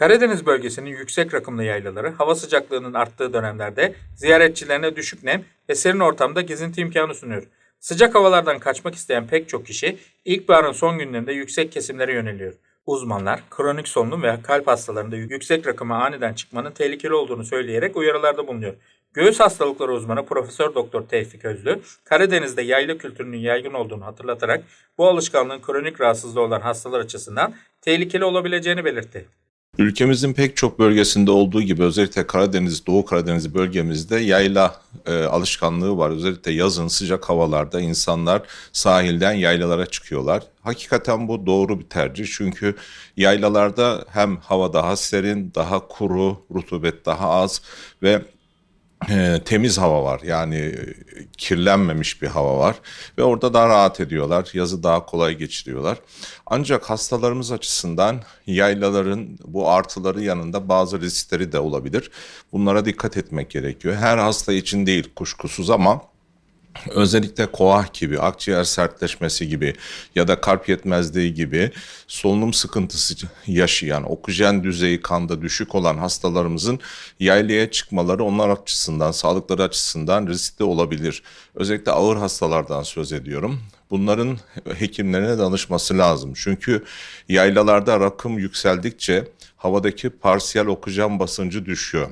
Karadeniz bölgesinin yüksek rakımlı yaylaları hava sıcaklığının arttığı dönemlerde ziyaretçilerine düşük nem ve serin ortamda gezinti imkanı sunuyor. Sıcak havalardan kaçmak isteyen pek çok kişi ilkbaharın son günlerinde yüksek kesimlere yöneliyor. Uzmanlar kronik solunum ve kalp hastalarında yüksek rakıma aniden çıkmanın tehlikeli olduğunu söyleyerek uyarılarda bulunuyor. Göğüs hastalıkları uzmanı Profesör Doktor Tevfik Özlü, Karadeniz'de yayla kültürünün yaygın olduğunu hatırlatarak bu alışkanlığın kronik rahatsızlığı olan hastalar açısından tehlikeli olabileceğini belirtti. Ülkemizin pek çok bölgesinde olduğu gibi özellikle Karadeniz, Doğu Karadeniz bölgemizde yayla e, alışkanlığı var. Özellikle yazın sıcak havalarda insanlar sahilden yaylalara çıkıyorlar. Hakikaten bu doğru bir tercih çünkü yaylalarda hem hava daha serin, daha kuru, rutubet daha az ve temiz hava var. Yani e, kirlenmemiş bir hava var ve orada daha rahat ediyorlar. Yazı daha kolay geçiriyorlar. Ancak hastalarımız açısından yaylaların bu artıları yanında bazı riskleri de olabilir. Bunlara dikkat etmek gerekiyor. Her hasta için değil kuşkusuz ama Özellikle koah gibi, akciğer sertleşmesi gibi ya da kalp yetmezliği gibi solunum sıkıntısı yaşayan, oksijen düzeyi kanda düşük olan hastalarımızın yaylaya çıkmaları onlar açısından, sağlıkları açısından riskli olabilir. Özellikle ağır hastalardan söz ediyorum. Bunların hekimlerine danışması lazım. Çünkü yaylalarda rakım yükseldikçe havadaki parsiyel oksijen basıncı düşüyor.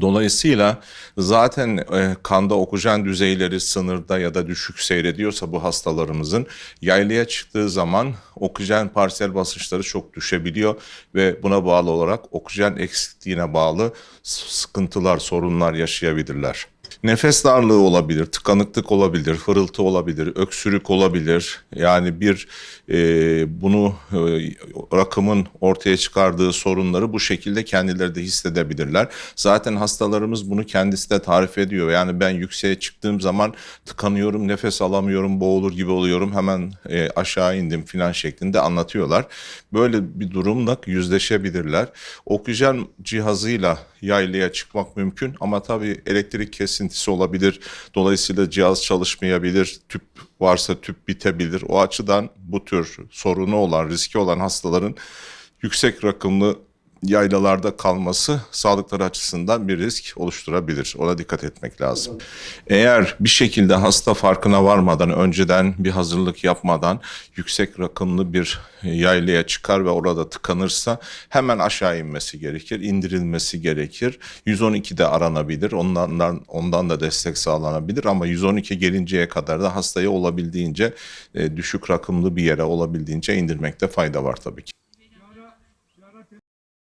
Dolayısıyla zaten e, kanda oksijen düzeyleri sınırda ya da düşük seyrediyorsa bu hastalarımızın yaylaya çıktığı zaman oksijen parsiyel basınçları çok düşebiliyor ve buna bağlı olarak oksijen eksikliğine bağlı sıkıntılar, sorunlar yaşayabilirler. Nefes darlığı olabilir, tıkanıklık olabilir, hırıltı olabilir, öksürük olabilir. Yani bir e, bunu e, rakımın ortaya çıkardığı sorunları bu şekilde kendileri de hissedebilirler. Zaten hastalarımız bunu kendisi de tarif ediyor. Yani ben yükseğe çıktığım zaman tıkanıyorum, nefes alamıyorum, boğulur gibi oluyorum. Hemen e, aşağı indim filan şeklinde anlatıyorlar. Böyle bir durumla yüzleşebilirler. Oksijen cihazıyla yaylaya çıkmak mümkün ama tabii elektrik kesintisi olabilir. Dolayısıyla cihaz çalışmayabilir. Tüp varsa tüp bitebilir. O açıdan bu tür sorunu olan, riski olan hastaların yüksek rakımlı yaylalarda kalması sağlıkları açısından bir risk oluşturabilir. Ona dikkat etmek lazım. Eğer bir şekilde hasta farkına varmadan, önceden bir hazırlık yapmadan yüksek rakımlı bir yaylaya çıkar ve orada tıkanırsa hemen aşağı inmesi gerekir, indirilmesi gerekir. 112'de aranabilir, ondan, ondan da destek sağlanabilir ama 112 gelinceye kadar da hastayı olabildiğince e, düşük rakımlı bir yere olabildiğince indirmekte fayda var tabii ki.